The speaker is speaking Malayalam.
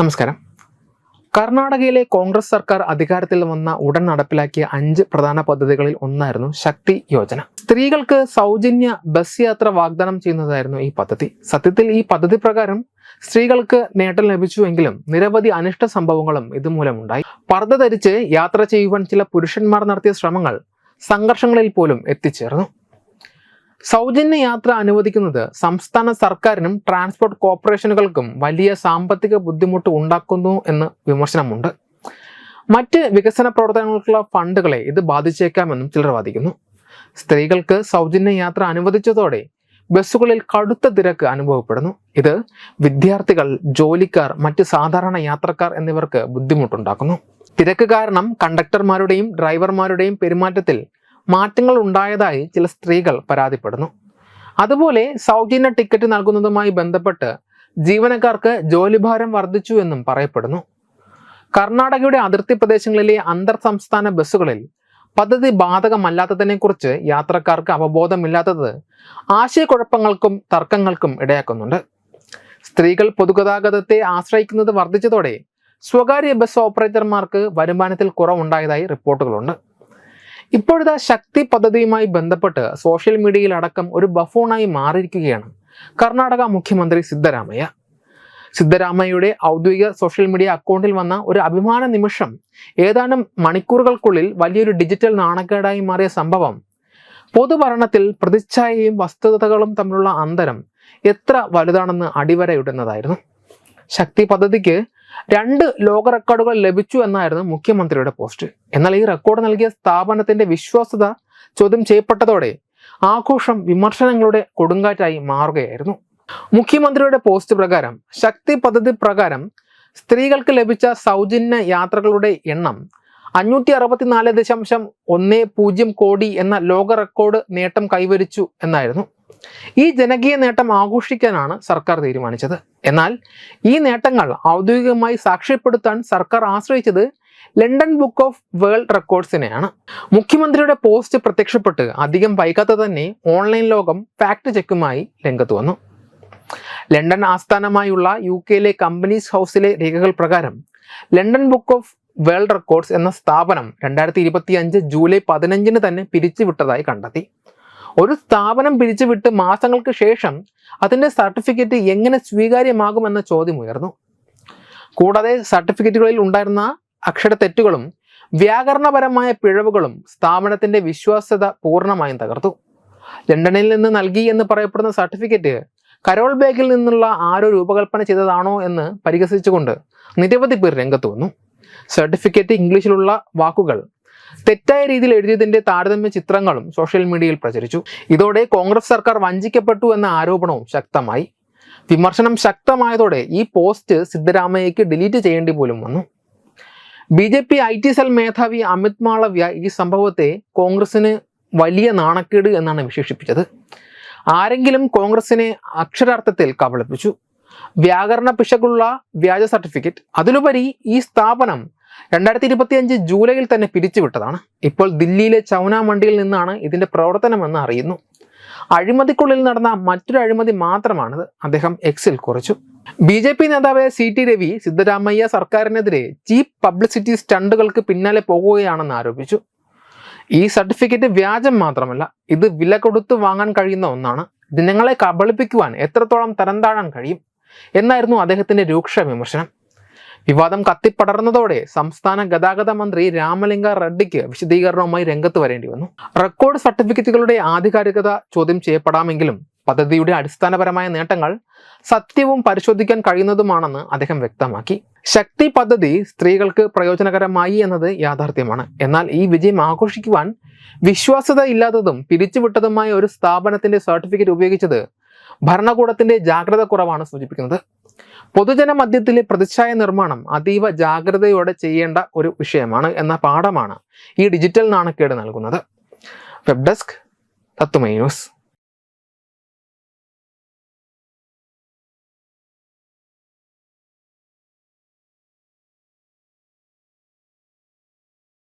നമസ്കാരം. കർണാടകയിലെ കോൺഗ്രസ് സർക്കാർ അധികാരത്തിൽ വന്ന ഉടൻ നടപ്പിലാക്കിയ അഞ്ച് പ്രധാന പദ്ധതികളിൽ ഒന്നായിരുന്നു ശക്തി യോജന. സ്ത്രീകൾക്ക് സൗജന്യ ബസ് യാത്ര വാഗ്ദാനം ചെയ്യുന്നതായിരുന്നു ഈ പദ്ധതി. സത്യത്തിൽ ഈ പദ്ധതി പ്രകാരം സ്ത്രീകൾക്ക് നേട്ടം ലഭിച്ചുവെങ്കിലും നിരവധി അനിഷ്ട സംഭവങ്ങളും ഇതുമൂലമുണ്ടായി. പർദ്ദ ധരിച്ച് യാത്ര ചെയ്യുവാൻ ചില പുരുഷന്മാർ നടത്തിയ ശ്രമങ്ങൾ സംഘർഷങ്ങളിൽ പോലും എത്തിച്ചേർന്നു. സൗജന്യ യാത്ര അനുവദിക്കുന്നത് സംസ്ഥാന സർക്കാരിനും ട്രാൻസ്പോർട്ട് കോർപ്പറേഷനുകൾക്കും വലിയ സാമ്പത്തിക ബുദ്ധിമുട്ട് ഉണ്ടാക്കുന്നു എന്ന് വിമർശനമുണ്ട്. മറ്റ് വികസന പ്രവർത്തനങ്ങൾക്കുള്ള ഫണ്ടുകളെ ഇത് ബാധിച്ചേക്കാമെന്നും ചിലർ വാദിക്കുന്നു. സ്ത്രീകൾക്ക് സൗജന്യ യാത്ര അനുവദിച്ചതോടെ ബസ്സുകളിൽ കടുത്ത തിരക്ക് അനുഭവപ്പെടുന്നു. ഇത് വിദ്യാർത്ഥികൾ ജോലിക്കാർ മറ്റ് സാധാരണ യാത്രക്കാർ എന്നിവർക്ക് ബുദ്ധിമുട്ടുണ്ടാക്കുന്നു. തിരക്ക് കാരണം കണ്ടക്ടർമാരുടെയും ഡ്രൈവർമാരുടെയും പെരുമാറ്റത്തിൽ മാറ്റങ്ങൾ ഉണ്ടായതായി ചില സ്ത്രീകൾ പരാതിപ്പെടുന്നു. അതുപോലെ സൗജന്യ ടിക്കറ്റ് നൽകുന്നതുമായി ബന്ധപ്പെട്ട് ജീവനക്കാർക്ക് ജോലിഭാരം വർദ്ധിച്ചു എന്നും പറയപ്പെടുന്നു. കർണാടകയുടെ അതിർത്തി പ്രദേശങ്ങളിലെ അന്തർ സംസ്ഥാന ബസ്സുകളിൽ പദ്ധതി ബാധകമല്ലാത്തതിനെക്കുറിച്ച് യാത്രക്കാർക്ക് അവബോധമില്ലാത്തത് ആശയക്കുഴപ്പങ്ങൾക്കും തർക്കങ്ങൾക്കും ഇടയാക്കുന്നുണ്ട്. സ്ത്രീകൾ പൊതുഗതാഗതത്തെ ആശ്രയിക്കുന്നത് വർദ്ധിച്ചതോടെ സ്വകാര്യ ബസ് ഓപ്പറേറ്റർമാർക്ക് വരുമാനത്തിൽ കുറവുണ്ടായതായി റിപ്പോർട്ടുകളുണ്ട്. ഇപ്പോഴത്തെ ശക്തി പദ്ധതിയുമായി ബന്ധപ്പെട്ട് സോഷ്യൽ മീഡിയയിൽ അടക്കം ഒരു ബഫൂണായി മാറിയിരിക്കുകയാണ് കർണാടക മുഖ്യമന്ത്രി സിദ്ധരാമയ്യ. സിദ്ധരാമയ്യയുടെ ഔദ്യോഗിക സോഷ്യൽ മീഡിയ അക്കൗണ്ടിൽ വന്ന ഒരു അഭിമാന നിമിഷം ഏതാനും മണിക്കൂറുകൾക്കുള്ളിൽ വലിയൊരു ഡിജിറ്റൽ നാണക്കേടായി മാറിയ സംഭവം. പൊതുഭരണത്തിൽ പ്രതിച്ഛായയും വസ്തുതകളും തമ്മിലുള്ള അന്തരം എത്ര വലുതാണെന്ന് അടിവരയിടുന്നതായിരുന്നു. ശക്തി പദ്ധതിക്ക് രണ്ട് ലോക റെക്കോർഡുകൾ ലഭിച്ചു എന്നായിരുന്നു മുഖ്യമന്ത്രിയുടെ പോസ്റ്റ്. എന്നാൽ ഈ റെക്കോർഡ് നൽകിയ സ്ഥാപനത്തിന്റെ വിശ്വാസ്യത ചോദ്യം ചെയ്യപ്പെട്ടതോടെ ആഘോഷം വിമർശനങ്ങളുടെ കൊടുങ്കാറ്റായി മാറുകയായിരുന്നു. മുഖ്യമന്ത്രിയുടെ പോസ്റ്റ് പ്രകാരം ശക്തി പദ്ധതി പ്രകാരം സ്ത്രീകൾക്ക് ലഭിച്ച സൗജന്യ യാത്രകളുടെ എണ്ണം അഞ്ഞൂറ്റി അറുപത്തിനാല് ദശാംശം ഒന്ന് പൂജ്യം കോടി എന്ന ലോക റെക്കോർഡ് നേട്ടം കൈവരിച്ചു എന്നായിരുന്നു ഈ ജനകീയ നേട്ടം ആഘോഷിക്കാനാണ് സർക്കാർ തീരുമാനിച്ചത്. എന്നാൽ ഈ നേട്ടങ്ങൾ ഔദ്യോഗികമായി സാക്ഷ്യപ്പെടുത്താൻ സർക്കാർ ആശ്രയിച്ചത് ലണ്ടൻ ബുക്ക് ഓഫ് വേൾഡ് റെക്കോർഡ്സിനെയാണ്. മുഖ്യമന്ത്രിയുടെ പോസ്റ്റ് പ്രത്യക്ഷപ്പെട്ട് അധികം വൈകാതെ തന്നെ ഓൺലൈൻ ലോകം ഫാക്ട് ചെക്കുമായി രംഗത്ത് വന്നു. ലണ്ടൻ ആസ്ഥാനമായുള്ള യു കെയിലെ കമ്പനീസ് ഹൗസിലെ രേഖകൾ പ്രകാരം London book of world records എന്ന സ്ഥാപനം രണ്ടായിരത്തി ഇരുപത്തി അഞ്ച് ജൂലൈ പതിനഞ്ചിന് തന്നെ പിരിച്ചുവിട്ടതായി കണ്ടെത്തി. ഒരു സ്ഥാപനം പിരിച്ചുവിട്ട് മാസങ്ങൾക്ക് ശേഷം അതിന്റെ സർട്ടിഫിക്കറ്റ് എങ്ങനെ സ്വീകാര്യമാകുമെന്ന ചോദ്യം ഉയർന്നു. കൂടാതെ സർട്ടിഫിക്കറ്റുകളിൽ ഉണ്ടായിരുന്ന അക്ഷരത്തെറ്റുകളും വ്യാകരണപരമായ പിഴവുകളും സ്ഥാപനത്തിന്റെ വിശ്വാസ്യത പൂർണമായും തകർത്തു. ലണ്ടനിൽ നിന്ന് നൽകി എന്ന് പറയപ്പെടുന്ന സർട്ടിഫിക്കറ്റ് കരോൾ ബാഗിൽ നിന്നുള്ള ആരോ രൂപകൽപ്പന ചെയ്തതാണോ എന്ന് പരിഹസിച്ചുകൊണ്ട് നിരവധി പേർ രംഗത്ത് വന്നു. സർട്ടിഫിക്കറ്റ് ഇംഗ്ലീഷിലുള്ള വാക്കുകൾ തെറ്റായ രീതിയിൽ എഴുതിയതിന്റെ താരതമ്യ ചിത്രങ്ങളും സോഷ്യൽ മീഡിയയിൽ പ്രചരിച്ചു. ഇതോടെ കോൺഗ്രസ് സർക്കാർ വഞ്ചിക്കപ്പെട്ടു എന്ന ആരോപണവും ശക്തമായി. വിമർശനം ശക്തമായതോടെ ഈ പോസ്റ്റ് സിദ്ധരാമയ്യക്ക് ഡിലീറ്റ് ചെയ്യേണ്ടി പോലും വന്നു. B J P I T cell മേധാവി അമിത് മാളവ്യ ഈ സംഭവത്തെ കോൺഗ്രസിന് വലിയ നാണക്കേട് എന്നാണ് വിശേഷിപ്പിച്ചത്. ആരെങ്കിലും കോൺഗ്രസിനെ അക്ഷരാർത്ഥത്തിൽ കബളിപ്പിച്ചു. വ്യാകരണ പിശകുള്ള വ്യാജ സർട്ടിഫിക്കറ്റ്. അതിലുപരി ഈ സ്ഥാപനം രണ്ടായിരത്തി ഇരുപത്തി അഞ്ച് ജൂലൈയിൽ തന്നെ പിരിച്ചുവിട്ടതാണ്. ഇപ്പോൾ ദില്ലിയിലെ ചൗന മണ്ടിയിൽ നിന്നാണ് ഇതിന്റെ പ്രവർത്തനമെന്ന് അറിയുന്നു. അഴിമതിക്കുള്ളിൽ നടന്ന മറ്റൊരു അഴിമതി മാത്രമാണിത്. അദ്ദേഹം എക്സിൽ കുറിച്ചു. ബി ജെ പി നേതാവ് സി ടി രവി സിദ്ധരാമയ്യ സർക്കാരിനെതിരെ ചീപ്പ് പബ്ലിസിറ്റി സ്റ്റണ്ടുകൾക്ക് പിന്നാലെ പോകുകയാണെന്ന് ആരോപിച്ചു. ഈ സർട്ടിഫിക്കറ്റ് വ്യാജം മാത്രമല്ല ഇത് വില കൊടുത്ത് വാങ്ങാൻ കഴിയുന്ന ഒന്നാണ്. ജനങ്ങളെ കബളിപ്പിക്കുവാൻ എത്രത്തോളം തരം താഴാൻ കഴിയും? എന്നായിരുന്നു അദ്ദേഹത്തിന്റെ രൂക്ഷ വിമർശനം. വിവാദം കത്തിപ്പടർന്നതോടെ സംസ്ഥാന ഗതാഗത മന്ത്രി രാമലിംഗ റെഡ്ഡിക്ക് വിശദീകരണവുമായി രംഗത്ത് വരേണ്ടി വന്നു. റെക്കോർഡ് സർട്ടിഫിക്കറ്റുകളുടെ ആധികാരികത ചോദ്യം ചെയ്യപ്പെടാമെങ്കിലും പദ്ധതിയുടെ അടിസ്ഥാനപരമായ നേട്ടങ്ങൾ സത്യവും പരിശോധിക്കാൻ കഴിയുന്നതുമാണെന്ന് അദ്ദേഹം വ്യക്തമാക്കി. ശക്തി പദ്ധതി സ്ത്രീകൾക്ക് പ്രയോജനകരമായി എന്നത് യാഥാർത്ഥ്യമാണ്. എന്നാൽ ഈ വിജയം ആഘോഷിക്കുവാൻ വിശ്വാസ്യത ഇല്ലാത്തതും പിരിച്ചുവിട്ടതുമായ ഒരു സ്ഥാപനത്തിന്റെ സർട്ടിഫിക്കറ്റ് ഉപയോഗിച്ചത് ഭരണകൂടത്തിന്റെ ജാഗ്രത കുറവാണ് സൂചിപ്പിക്കുന്നത്. പൊതുജന മധ്യത്തിലെ പ്രതിച്ഛായ നിർമ്മാണം അതീവ ജാഗ്രതയോടെ ചെയ്യേണ്ട ഒരു വിഷയമാണ് എന്ന പാഠമാണ് ഈ ഡിജിറ്റൽ നാണക്കേട് നൽകുന്നത്. വെബ് ഡെസ്ക് തത്തുമൈ ന്യൂസ്.